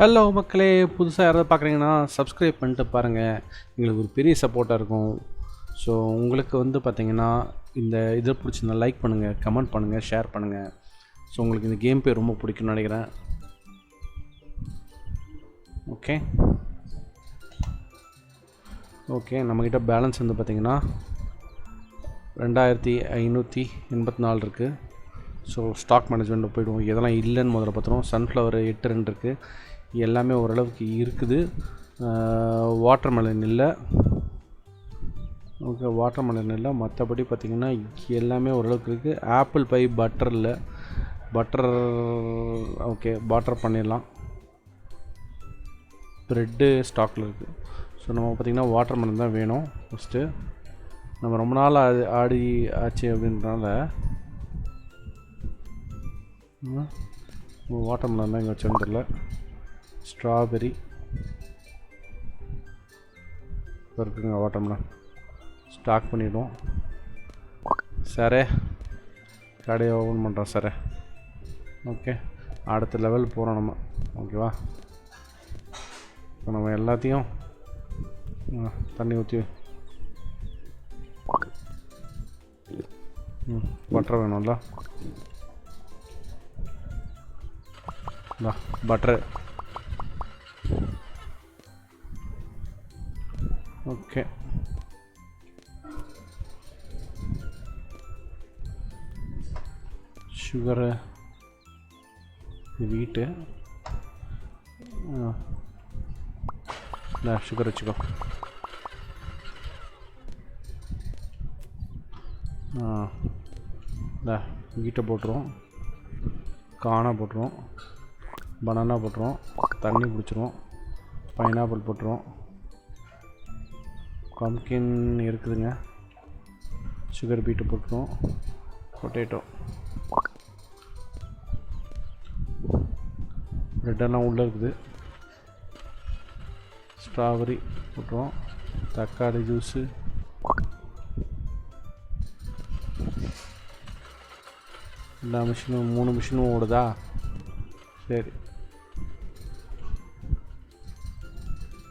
Hello மக்களே புதுசாக யாராவது பார்க்குறீங்கன்னா சப்ஸ்கிரைப் பண்ணிட்டு பாருங்கள் எங்களுக்கு ஒரு பெரிய சப்போர்ட்டாக இருக்கும். ஸோ உங்களுக்கு வந்து பார்த்தீங்கன்னா இந்த இதை பிடிச்சிருந்தா லைக் பண்ணுங்கள் கமெண்ட் பண்ணுங்கள் ஷேர் பண்ணுங்கள் ஸோ உங்களுக்கு இந்த கேம் பே ரொம்ப பிடிக்கும்னு நினைக்கிறேன். ஓகே ஓகே நம்மக்கிட்ட பேலன்ஸ் வந்து பார்த்திங்கன்னா ரெண்டாயிரத்தி ஐநூற்றி எண்பத்தி நாலு இருக்குது ஸோ ஸ்டாக் மேனேஜ்மெண்ட்டில் போயிடுவோம். எதெல்லாம் இல்லைன்னு முதல்ல பார்த்துருவோம் சன்ஃப்ளவர் எட்டு ரெண்டு இருக்குது எல்லாமே ஓரளவுக்கு இருக்குது. வாட்டர் மெலன் இல்லை. ஓகே வாட்டர் மெலன் இல்லை. மற்றபடி பார்த்திங்கன்னா எல்லாமே ஓரளவுக்கு இருக்குது ஆப்பிள் பை பட்டர் இல்லை. பட்டர் ஓகே பட்டர் பண்ணிடலாம். ப்ரெட்டு ஸ்டாக்கில் இருக்குது ஸோ நம்ம பார்த்திங்கன்னா வாட்டர் மெலன் தான் வேணும் ஃபஸ்ட்டு நம்ம ரொம்ப நாள் ஆடி ஆடி ஆச்சு அப்படின்றனால வாட்டர் மெலன் தான் இங்கே வச்சுருந்துடல ஸ்ட்ராபெரி. இருக்குங்க வாட்டர் ஸ்டாக் பண்ணிவிடுவோம் சரே. கடையை ஓப்பன் பண்ணுறோம் சரே. ஓகே. அடுத்த லெவல் போகிறோம் நம்ம. ஓகேவா? இப்போ நம்ம எல்லாத்தையும் தண்ணி ஊற்றி ம் பட்டர் வேணும்ல. பட்டரு ஓகே சுகரு வீட்டு இல்லை சுகர் வச்சுக்கோ இல்லை இந்த வீட்டை போட்டுருவோம் காணா போட்டுருவோம் பனானா போட்டுருவோம் தண்ணி பிடிச்சிருவோம் பைனாப்பிள் போட்டுருவோம் பம்கின் இருக்குதுங்க. சுகர் பீட்டு போட்டுருவோம். பொட்டேட்டோ ரெட்டெல்லாம் உள்ளே இருக்குது. ஸ்ட்ராபெரி போட்டுருவோம். தக்காளி ஜூஸு எல்லா மிஷினும் மூணு மிஷினும் ஓடுதா? சரி.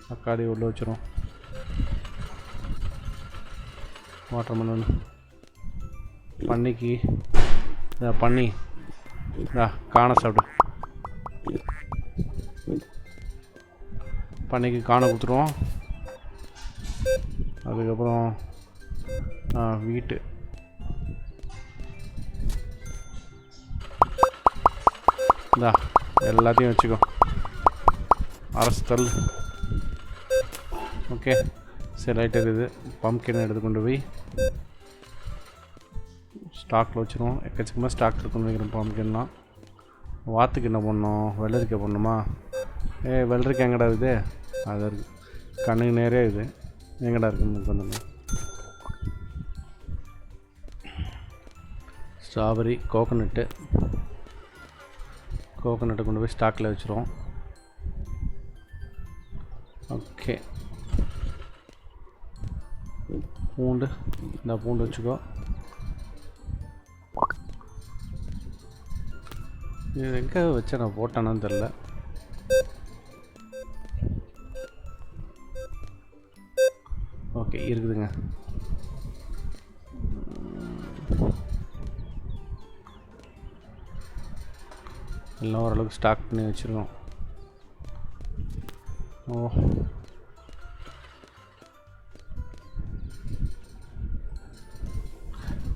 தக்காளி உள்ளே வச்சிரும் வாட்டர் பண்ணிக்கு. பன்னிக்கு இதா பண்ணி. இதா காண சாப்பிடு. பண்ணிக்கு காண கொடுத்துருவோம். அதுக்கப்புறம் வீட்டு. இந்தா எல்லாத்தையும் வச்சுக்கோ. அரசு ஓகே. சரி லைட் இருக்குது பம்கின் எடுத்து கொண்டு போய். ஸ்டாக்கில் வச்சுருவோம். எக்கச்சக்கமாக ஸ்டாக் இருக்குன்னு வைக்கிறோம் பாம்பிக்கெல்லாம் வாத்துக்கு என்ன பண்ணோம் வெள்ளரிக்காய் பண்ணணுமா ஏ வெள்ளரிக்காய் எங்கடா இருக்குது? அது இருக்குது கண்ணுக்கு நேரே இது. எங்கடா இருக்குன்னு வந்துங்க ஸ்ட்ராபெரி கோகோனட்டு. கோகோனட்டை கொண்டு போய் ஸ்டாக்கில் வச்சுருவோம். ஓகே. பூண்டு. இந்த பூண்டு வச்சுக்கோ. எங்கே வச்சு நான் போட்டேனான்னு தெரில ஓகே இருக்குதுங்க. எல்லாம் ஓரளவுக்கு ஸ்டாக் பண்ணி வச்சுருக்கோம். ஓ.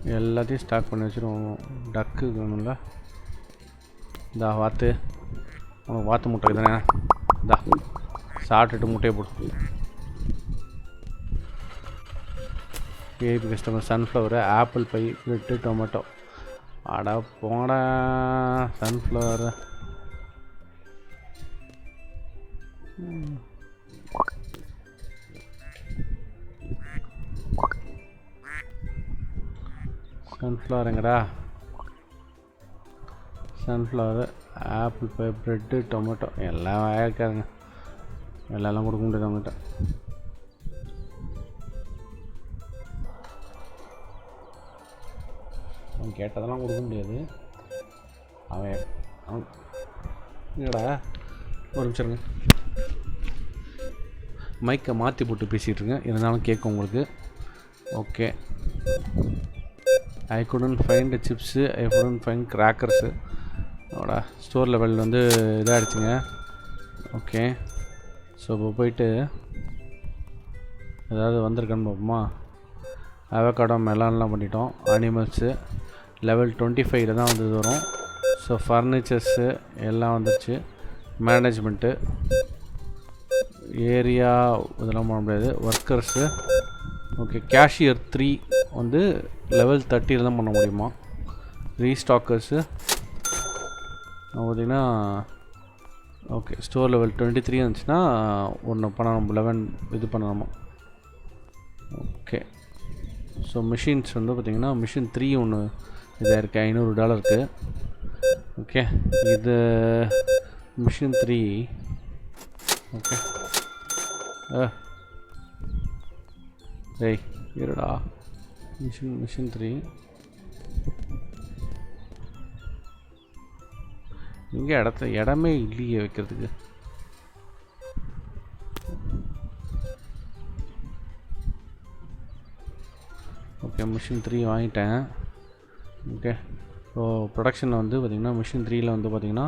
எல்லாத்தையும் ஸ்டாக் பண்ணி வச்சுருவோம். டக்கு வேணும்ல? இந்தா வாத்து. உனக்கு வாத்து முட்டை தானே? இந்தா சாப்பிட்டுட்டு முட்டையை போடு. VIP customer sunflower apple pie bread tomato அட போடா சன்ஃப்ளவர் சன்ஃப்ளவர் எங்கடா? Sunflower apple pie bread tomato எல்லாம் இருக்காதுங்க எல்லாம் கொடுக்க முடியாது அவங்ககிட்ட. அவன் கேட்டதெல்லாம் கொடுக்க முடியாது. அவன் அவன் என்னடா? ஒரு நிமிஷம் மைக்கை மாற்றி போட்டு பேசிகிட்டு இருக்கேன் இருந்தாலும் கேட்கும் உங்களுக்கு. Okay I couldn't find chips I couldn't find crackers அவடா store level வந்து இதாகிடுச்சுங்க ஓகே ஸோ இப்போ போயிட்டு ஏதாவது வந்திருக்கான்னு பார்ப்போமா? அவகாடோ மெலான்லாம் பண்ணிட்டோம். அனிமல்ஸு லெவல் டுவெண்ட்டி ஃபைவ்ல தான் வந்து வரும். ஸோ ஃபர்னிச்சர்ஸு எல்லாம் வந்துருச்சு. மேனேஜ்மெண்ட்டு ஏரியா இதெல்லாம் பண்ண முடியாது. ஒர்க்கர்ஸு ஓகே கேஷியர் த்ரீ வந்து லெவல் தேர்ட்டியில் தான் பண்ண முடியுமா? ரீஸ்டாக்கர்ஸு பார்த்தீங்கன்னா okay store level twenty three இருந்துச்சுன்னா ஒன்று பண்ணணும் லெவன் இது பண்ணணுமா? ஓகே ஸோ மிஷின்ஸ் வந்து பார்த்திங்கன்னா மிஷின் த்ரீ ஒன்று இதாக இருக்குது ஐநூறு டாலருக்கு ஓகே இது மிஷின் த்ரீ ஓகே ஏய் இருடா. மிஷின் மிஷின் த்ரீ இங்கே இடத்த இடமே இல்லையே வைக்கிறதுக்கு. ஓகே மிஷின் த்ரீ வாங்கிட்டேன். ஓகே ஸோ ப்ரொடக்ஷனில் வந்து பார்த்திங்கன்னா மிஷின் த்ரீயில் வந்து பார்த்திங்கன்னா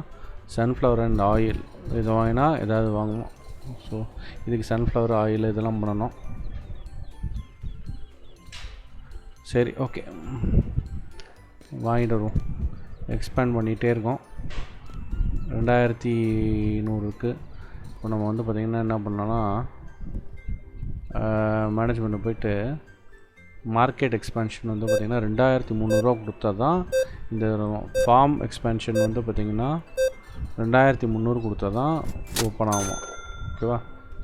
சன்ஃப்ளவர் அண்ட் ஆயில் இது வாங்கினா ஏதாவது வாங்கணும் ஸோ இதுக்கு சன்ஃப்ளவர் ஆயில் இதெல்லாம் பண்ணணும். சரி ஓகே வாங்கிட்டு வருவோம். எக்ஸ்பேண்ட் பண்ணிகிட்டே இருக்கோம். ரெண்டாயிரத்தி நூறுக்கு இப்போ நம்ம வந்து பார்த்திங்கன்னா என்ன பண்ணலாம் மேனேஜ்மெண்ட்டு போயிட்டு மார்க்கெட் எக்ஸ்பேன்ஷன் வந்து பார்த்திங்கன்னா ரெண்டாயிரத்தி முந்நூறுரூவா கொடுத்தா தான் இந்த ஃபார்ம் எக்ஸ்பேன்ஷன் வந்து பார்த்திங்கன்னா ரெண்டாயிரத்தி முந்நூறு கொடுத்தா தான் ஓப்பன் ஆகும். ஓகேவா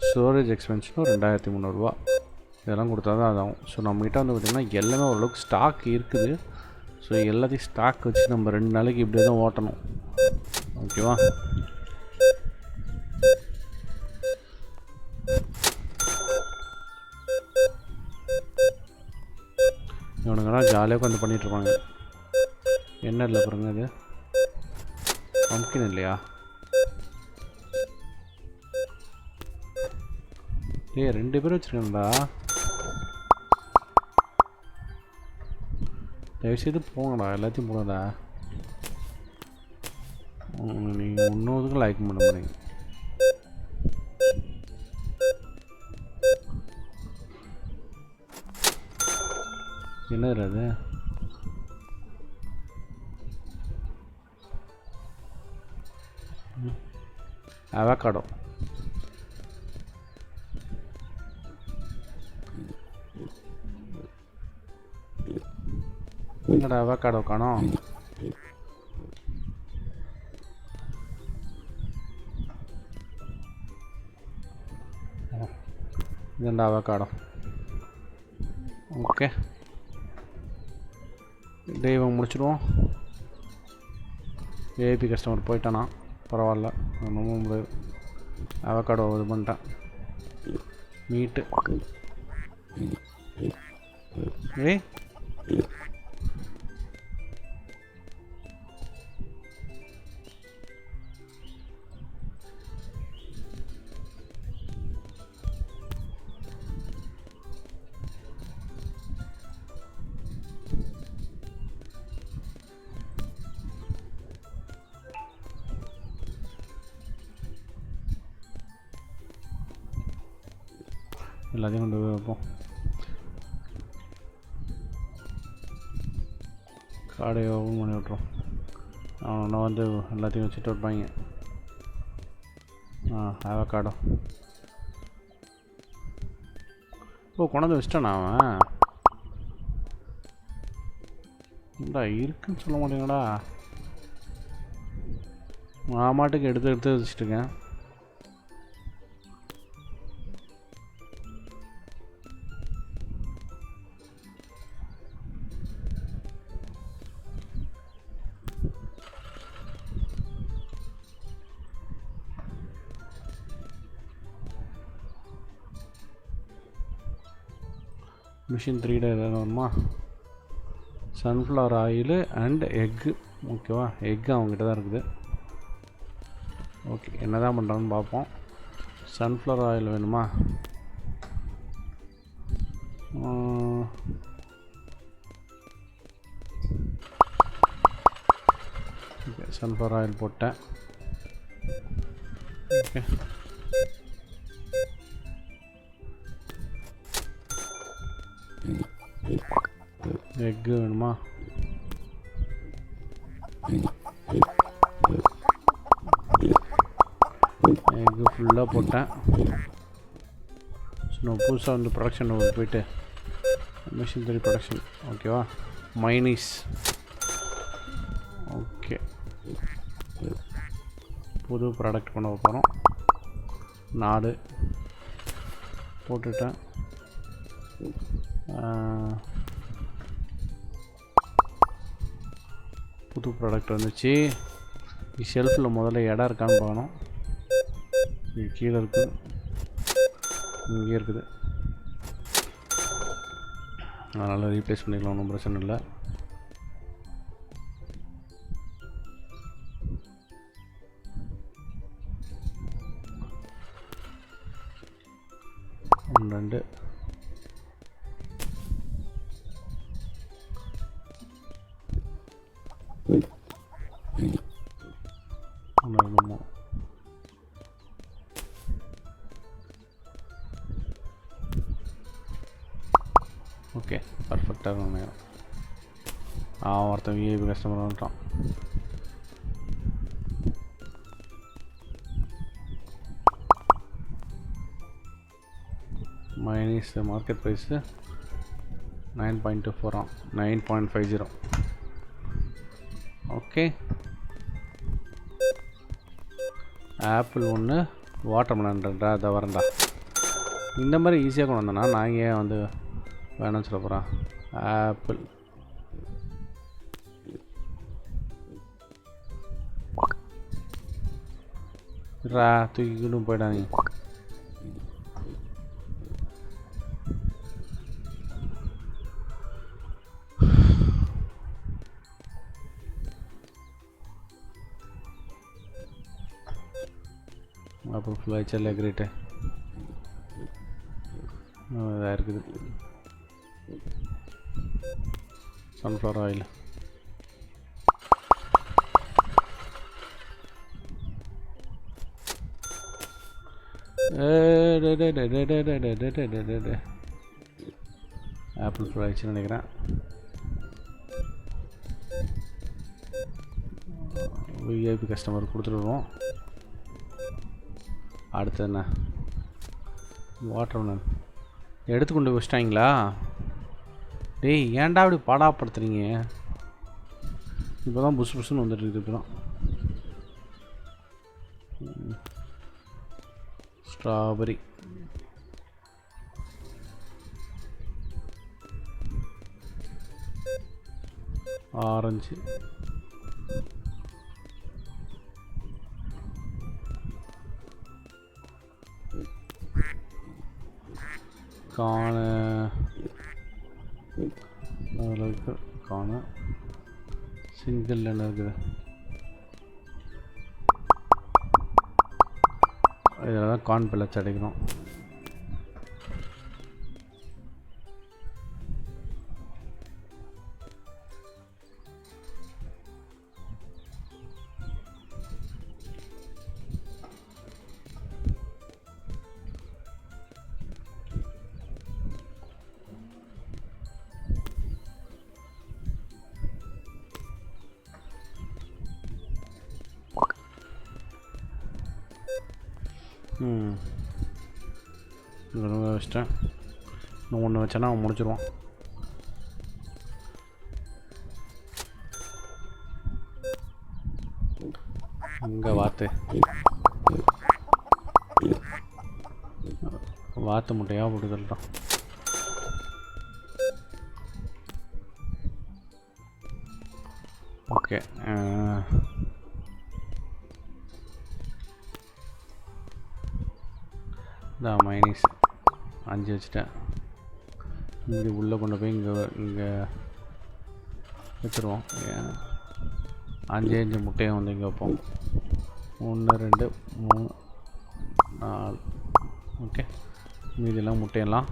ஸ்டோரேஜ் எக்ஸ்பென்ஷனும் ரெண்டாயிரத்தி முந்நூறுரூவா இதெல்லாம் கொடுத்தா தான் அதாகும் ஸோ நம்மகிட்ட வந்து பார்த்திங்கன்னா எல்லாமே ஓரளவுக்கு ஸ்டாக் இருக்குது. ஸோ எல்லாத்தையும் ஸ்டாக் வச்சு நம்ம ரெண்டு நாளைக்கு இப்படியே தான் ஓட்டணும். ஓகேவா இவனுங்கெல்லாம் ஜாலியாக உட்காந்து பண்ணிகிட்ருப்பாங்க என்ன இல்லை பாருங்க அது பம்கின் இல்லையா? ஏ ரெண்டு பேரும் வச்சுருக்கேன்டா தயவுசெய்து போங்கடா எல்லாத்தையும் போங்கடா நீங்கள் ஒன்றும் லைக் பண்ண மாட்டீங்க என்னது அது அவக்காடோ என்னடா அவக்காடோ காணோம்? இதுண்டா அவகாடோ ஓகே தெய்வம் முடிச்சிடுவோம் ஏபி கஸ்டமர் போயிட்டானா பரவாயில்ல நம்ப முடியாது அவக்காடோ இது பண்ணிட்டேன் மீட்டு ஏய் எல்லாத்தையும் கொண்டு போய் வைப்போம். காடை ஓப்பன் பண்ணி விட்ருவோம் அவனை வந்து எல்லாத்தையும் வச்சுட்டு வைப்பாங்க ஆ அவக்காடோ ஓ கொண்டாந்து வச்சிட்டானா அவன்? இந்தா இருக்குன்னு சொல்ல மாட்டேங்கடா நான் மாட்டுக்கு எடுத்து எடுத்து வச்சுட்டுருக்கேன் மிஷின் த்ரீ டே வேணுமா சன்ஃப்ளவர் ஆயிலு அண்ட் எக்கு ஓகேவா எக்கு அவங்ககிட்ட தான் இருக்குது. ஓகே என்ன தான் பண்ணுறான்னு பார்ப்போம். சன்ஃப்ளவர் ஆயில் வேணுமா? ஓகே சன்ஃப்ளவர் ஆயில் போட்டேன். ஓகே எக்கு வேணுமா? எக்கு ஃபுல்லாக போட்டேன். ஸோ நான் புதுசாக வந்து ப்ரொடக்ஷன் போயிட்டு மிஷின் தறி ப்ரொடக்ஷன் ஓகேவா மைனிஸ் ஓகே புது ப்ராடக்ட் கொண்டு போகிறோம் நாடு போட்டுட்டேன். புது ப்ராடக்ட் வந்துச்சு. ஷெல்ஃபில் முதல்ல இடம் இருக்கான்னு பார்க்கணும். இது கீழே இருக்குது இங்கே இருக்குது. அதனால் ரீப்ளேஸ் பண்ணிக்கலாம் ஒன்றும் பிரச்சனை இல்லை. ஓகே பர்ஃபெக்டாக இருக்கும் அவன் ஒருத்தன் விஐபி கஸ்டமர் வந்துட்டான். Minus market price nine point two four nine point five zero okay apple ஒன்று வாட்டர் மெலன் ரெண்டா அதை இந்த மாதிரி ஈஸியாக கொண்டு வந்தேன்னா நான் ஏன் வந்து வேணும்னு சொல்ல போகிறேன் ஆப்பிள் ரா தூக்கிக்கிட்டும் போயிடாங்க அப்புறம் ஃபுல்லாக செல்ல கிரேட்டு இதாக இருக்குது சன்ஃப்ளவர் ஆயில் ஆப்பிள் ஃபுல் ஆயிடுச்சுன்னு நினைக்கிறேன். விஐபி கஸ்டமர் கொடுத்துருவோம் அடுத்து என்ன? வாட்டர் எடுத்து கொண்டு வச்சிட்டாங்களா? டேய் ஏன்டா அப்படி பாடாப்படுத்துறீங்க? இப்போ தான் புஷ் புஷ்னு வந்துட்டு இருக்குது இப்போ தான் ஸ்ட்ராபெரி ஆரஞ்சு காண அதில் காணும் காண சிங்கிள் இருக்குது இதில் தான் கார்ன் பில்லட்ஸ் அடிக்கணும் இங்கே வச்சிட்டேன். இன்னும் ஒன்று வச்சேன்னா அவன் முடிச்சிருவான். இங்கே வாத்து. வாத்து முட்டையாக போட்டு தள்ளிட்டான் ஓகே இதான் மைனஸ் அஞ்சு வச்சுட்டேன். இங்கே உள்ளே கொண்டு போய் இங்கே இங்கே வச்சுருவோம் அஞ்சு அஞ்சு முட்டையும் வந்து இங்கே வைப்போம். ஒன்று ரெண்டு மூணு நாலு. ஓகே மீதியெல்லாம் முட்டையெல்லாம்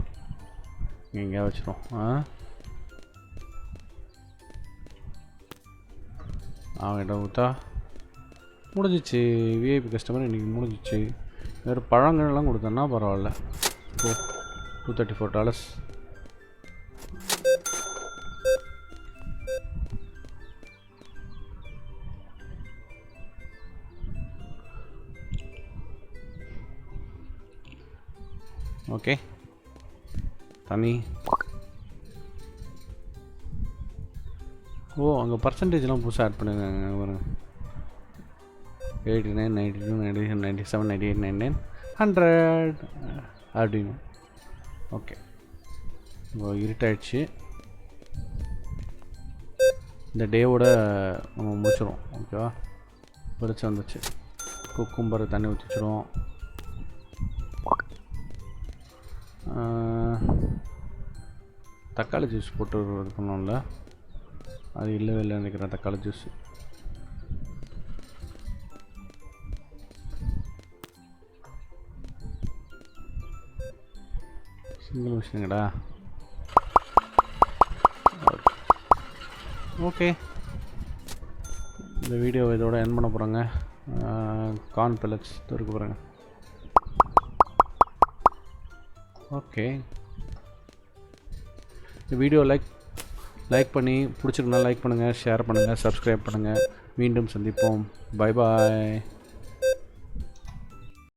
இங்கே வச்சுருவோம். ஆ? அவன்கிட்ட ஊத்தா முடிஞ்சிச்சு. விஐபி கஸ்டமர் இன்றைக்கி முடிஞ்சிச்சு. வேறு பழங்கள்லாம் கொடுத்தோன்னா பரவாயில்ல. ஓ two thirty four dollars okay. தனி. ஓ அங்கே பர்சன்டேஜ்லாம் புதுசாக ஆட் பண்ணிருக்காங்க பாருங்கள் eighty nine ninety two ninety ninety seven ninety eight nine nine hundred அப்படின்னு. ஓகே இப்போ இருட்டாயிடுச்சு. இந்த டேவோட நம்ம முடிச்சிடும் ஓகேவா வெளிச்சம் வந்துச்சு. குக்கும்பர் தண்ணி ஊற்றிச்சிருவோம் தக்காளி ஜூஸ் போட்டு இது பண்ணோம்ல அது இல்லவே இல்லை நினைக்கிறேன் தக்காளி ஜூஸ் சிங்கிள் மிஷினுங்கடா ஓகே. இந்த வீடியோ இதோட என் பண்ண போகிறாங்க கார்ன் பிளக்ஸ் இருக்கு போகிறாங்க ஓகே. இந்த வீடியோ லைக் லைக் பண்ணி பிடிச்சிருந்தா லைக் பண்ணுங்கள் ஷேர் பண்ணுங்கள் சப்ஸ்கிரைப் பண்ணுங்கள் மீண்டும் சந்திப்போம். Bye bye